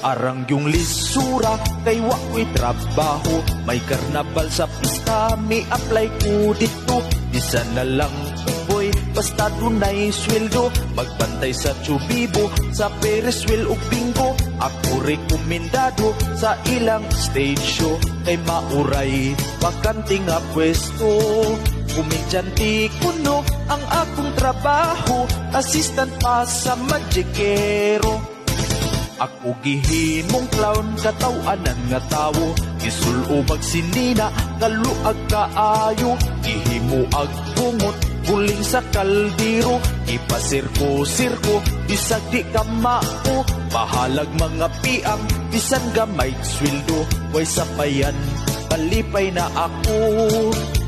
Arang yung lisura kay wako'y trabaho. May karnabal sa pista, may apply ko dito. Isa na lang boy, basta dunay sweldo. Magbantay sa tubibo, sa Ferris wheel ug bingo. Ako rekomendado sa ilang stage show. Kay mauray, bakante nga pwesto. Kumedyante kuno ang akong trabaho. Assistant pa sa Magikero ako gihimong clown katawanan nga tawo. Gisulubag sinina kaluag kaayo. Gihimo ag bungot buling sa kaldiro. Ipasirko-sirko bisag di ka mao. Bahalag mga piang bisan gamay sweldo Way sapayan palipay na ako.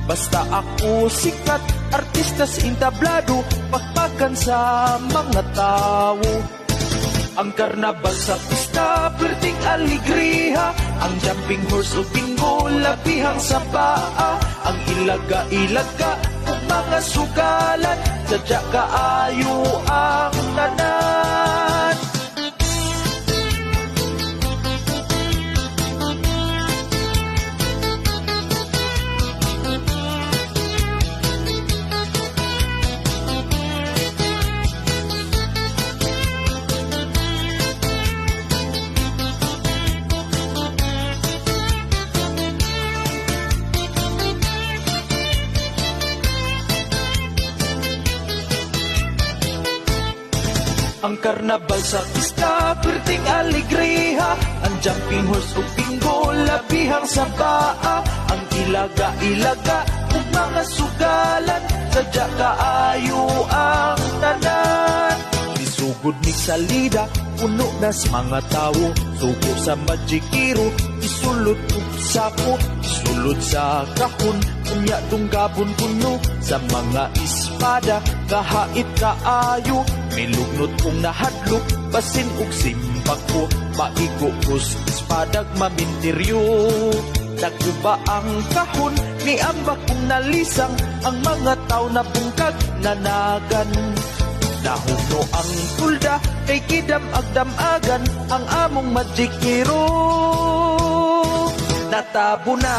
Basta ako sikat artista sa intablado. Pakpakan sa mga tao ang karnabal sa pista, perting aligriha. Ang jumping horse o bingo, labihang sa paa Ang ilaga-ilaga, mga sugalan Sadya kaayo ang Ang karnabal sa pista, perting aligriha Ang jumping horse o bingo, labihang sa baa Ang ilaga-ilaga, ug mga sugalan. Sadya kaayo ang tanan. Isugod ni salida, puno na sa mga tao. Sugo sa magikiro, isulod ug sapo Isulod sa kahon, kunya tunggabon puno. Sa mga espada, kahait kaayo Milugnot kong nahadlok, basin ug simpak ko Maigo ko sa espadag maminteryo. Nagkuba ang kahon, ni ambak kong nalisang Ang mga tao na bungkag nanagan? Nahuno ang tulda, kay kidam agdamagan Ang among magic hero Natabunan